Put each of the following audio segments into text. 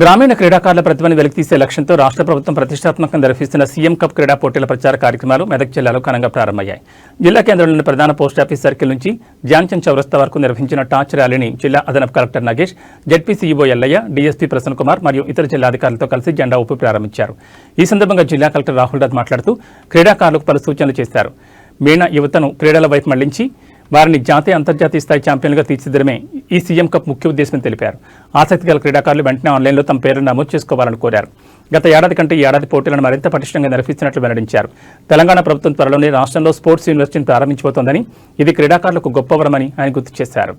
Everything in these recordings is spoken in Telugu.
గ్రామీణ క్రీడాకారుల ప్రతిభను వెలికితీసే లక్ష్యంతో రాష్ట్ర ప్రభుత్వం ప్రతిష్టాత్మకంగా నిర్వహిస్తున్న సీఎం కప్ క్రీడా పోటీల ప్రచార కార్యక్రమాలు మెదక్ జిల్లాలో ఘనంగా ప్రారంభమయ్యాయి. జిల్లా కేంద్రంలోని ప్రధాన పోస్ట్ ఆఫీస్ సర్కిల్ నుంచి ధ్యాన్చంద్ చౌరస్తా వరకు నిర్వహించిన టార్చ్ ర్యాలీని జిల్లా అదనపు collector Nagesh ZP CEO Ellayya DSP Prasanna Kumar మరియు ఇతర జిల్లా అధికారులతో కలిసి జెండా ఊపి ప్రారంభించారు. ఈ సందర్భంగా జిల్లా కలెక్టర్ రాహుల్ రాజ్ మాట్లాడుతూ క్రీడాకారులకు పలు సూచనలు చేశారు. మీనా యువతను క్రీడల వైపు మళ్ళించి వారిని జాతీయ అంతర్జాతీయ స్థాయి ఛాంపియన్లుగా తీర్చిదిద్దడమే ఈ సీఎం కప్ ముఖ్య ఉద్దేశమని తెలిపారు. ఆసక్తి గల క్రీడాకారులు వెంటనే ఆన్లైన్లో తమ పేరును నమోదు చేసుకోవాలని కోరారు. గత ఏడాది కంటే ఈ ఏడాది పోటీలను మరింత పటిష్టంగా నిర్వహిస్తున్నట్లు వెల్లడించారు. తెలంగాణ ప్రభుత్వం త్వరలోనే రాష్ట్రంలో స్పోర్ట్స్ యూనివర్సిటీని ప్రారంభించబోతోందని ఇది క్రీడాకారులకు గొప్ప వరమని ఆయన గుర్తు చేశారు.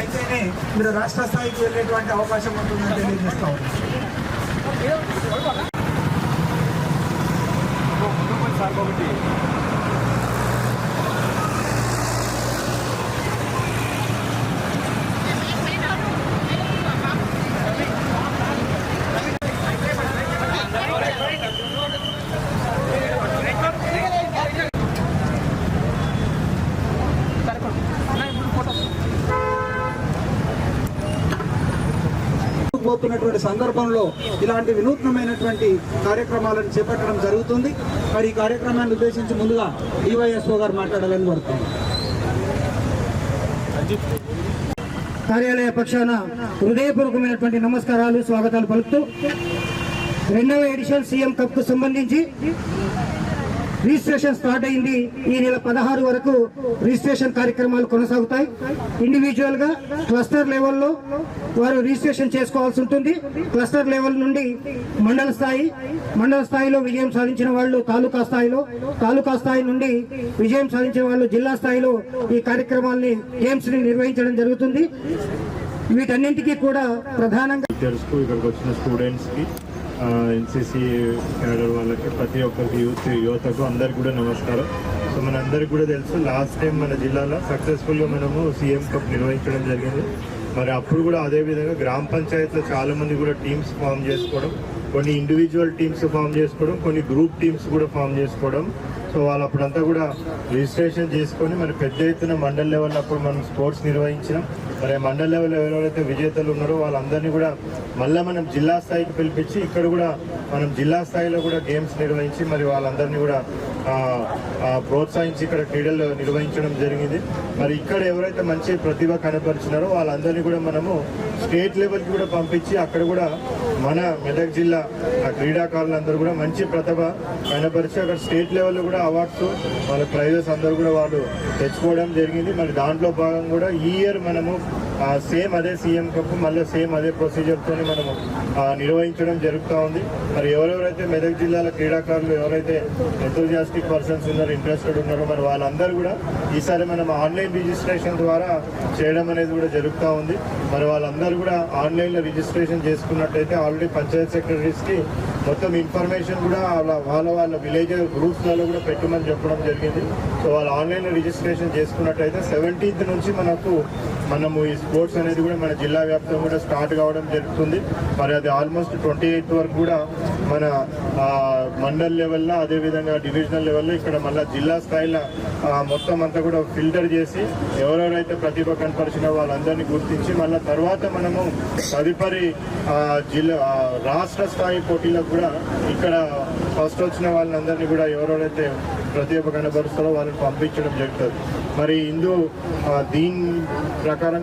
అయితేనే మీరు రాష్ట్ర స్థాయికి వెళ్ళేటువంటి అవకాశం ఉంటుందని తెలియజేస్తా ఉన్నాను. పోతున్నటువంటి సందర్భంలో ఇలాంటి వినూత్నమైనటువంటి కార్యక్రమాలను చేపట్టడం జరుగుతుంది. మరి ఈ కార్యక్రమాన్ని ఉద్దేశించి ముందుగా డివైఎస్ఓ గారు మాట్లాడాలని కోరుతాను కార్యాలయ పక్షాన హృదయపూర్వకమైనటువంటి నమస్కారాలు స్వాగతాలు పలుకుతూ రెండవ ఎడిషన్ సీఎం కప్కు సంబంధించి రిజిస్ట్రేషన్ స్టార్ట్ అయింది ఈ నెల పదహారు వరకు రిజిస్ట్రేషన్ కార్యక్రమాలు కొనసాగుతాయి. ఇండివిజువల్గా క్లస్టర్ లెవెల్లో వారు రిజిస్ట్రేషన్ చేసుకోవాల్సి ఉంటుంది. క్లస్టర్ లెవెల్ నుండి మండల స్థాయి మండల స్థాయిలో విజయం సాధించిన వాళ్ళు తాలూకా స్థాయిలో తాలూకా స్థాయి నుండి విజయం సాధించిన వాళ్ళు జిల్లా స్థాయిలో ఈ కార్యక్రమాల్ని గేమ్స్ని నిర్వహించడం జరుగుతుంది. వీటన్నింటికీ కూడా ప్రధానంగా టీచర్స్కు ఇక్కడికి వచ్చిన స్టూడెంట్స్కి ఎన్సీసీ క్యాడర్ వాళ్ళకి ప్రతి ఒక్కరికి యూత్ యువతకు అందరికి కూడా నమస్కారం. సో మనందరికి కూడా తెలుసు లాస్ట్ టైం మన జిల్లాలో సక్సెస్ఫుల్గా మనము సీఎం కప్ నిర్వహించడం జరిగింది. మరి అప్పుడు కూడా అదే విధంగా గ్రామ పంచాయతీలో చాలామంది కూడా టీమ్స్ ఫామ్ చేసుకోవడం కొన్ని ఇండివిజువల్ టీమ్స్ ఫామ్ చేసుకోవడం కొన్ని గ్రూప్ టీమ్స్ కూడా ఫామ్ చేసుకోవడం సో వాళ్ళు అప్పుడంతా కూడా రిజిస్ట్రేషన్ చేసుకొని మరి పెద్ద ఎత్తున మండల్ లెవెల్ అప్పుడు మనం స్పోర్ట్స్ నిర్వహించినాం. మరి మండల్ లెవెల్ ఎవరెవరైతే విజేతలు ఉన్నారో వాళ్ళందరినీ కూడా మళ్ళీ మనం జిల్లా స్థాయికి పిలిపించి ఇక్కడ కూడా మనం జిల్లా స్థాయిలో కూడా గేమ్స్ నిర్వహించి మరి వాళ్ళందరినీ కూడా ప్రోత్సహించి ఇక్కడ క్రీడలు నిర్వహించడం జరిగింది. మరి ఇక్కడ ఎవరైతే మంచి ప్రతిభ కనపరిచినారో వాళ్ళందరినీ కూడా మనము స్టేట్ లెవెల్కి కూడా పంపించి అక్కడ కూడా మన మెదక్ జిల్లా ఆ క్రీడాకారులందరూ కూడా మంచి ప్రతిభ కనపరిచి అక్కడ స్టేట్ లెవెల్లో కూడా అవార్డ్స్ వాళ్ళ ప్రైజెస్ అందరూ కూడా వాళ్ళు తెచ్చుకోవడం జరిగింది. మరి దాంట్లో భాగంగా కూడా ఈ ఇయర్ మనము సేమ్ అదే సీఎం కప్ మళ్ళీ సేమ్ అదే ప్రొసీజర్తో మనము నిర్వహించడం జరుగుతూ ఉంది. మరి ఎవరెవరైతే మెదక్ జిల్లాల క్రీడాకారులు ఎవరైతే ఎంతోజియాస్టిక్ పర్సన్స్ ఉన్నారో ఇంట్రెస్టెడ్ ఉన్నారో మరి వాళ్ళందరూ కూడా ఈసారి మనం ఆన్లైన్ రిజిస్ట్రేషన్ ద్వారా చేయడం అనేది కూడా జరుగుతూ ఉంది. మరి వాళ్ళందరూ కూడా ఆన్లైన్లో రిజిస్ట్రేషన్ చేసుకున్నట్టయితే ఆల్రెడీ పంచాయత్ సెక్రటరీస్కి మొత్తం ఇన్ఫర్మేషన్ కూడా వాళ్ళ వాళ్ళ వాళ్ళ విలేజ్ గ్రూప్స్లలో కూడా పెట్టమని చెప్పడం జరిగింది. సో వాళ్ళు ఆన్లైన్లో రిజిస్ట్రేషన్ చేసుకున్నట్టయితే సెవెంటీన్త్ నుంచి మనకు మనము ఈ స్పోర్ట్స్ అనేది కూడా మన జిల్లా వ్యాప్తంగా కూడా స్టార్ట్ కావడం జరుగుతుంది. మరి అది ఆల్మోస్ట్ ట్వంటీ ఎయిత్ వరకు కూడా మన మండల్ లెవెల్లో అదేవిధంగా డివిజనల్ లెవెల్లో ఇక్కడ మళ్ళీ జిల్లా స్థాయిలో మొత్తం అంతా కూడా ఫిల్టర్ చేసి ఎవరెవరైతే ప్రతిభ కనపరిచిన వాళ్ళందరినీ గుర్తించి మళ్ళీ తర్వాత మనము తదుపరి జిల్లా రాష్ట్ర స్థాయి పోటీలకు కూడా ఇక్కడ ఫస్ట్ వచ్చిన వాళ్ళందరినీ కూడా ఎవరెవరైతే ప్రతిభ కనబరుస్తారో వాళ్ళని పంపించడం జరుగుతుంది. మరి ఇందు దీని ప్రకారం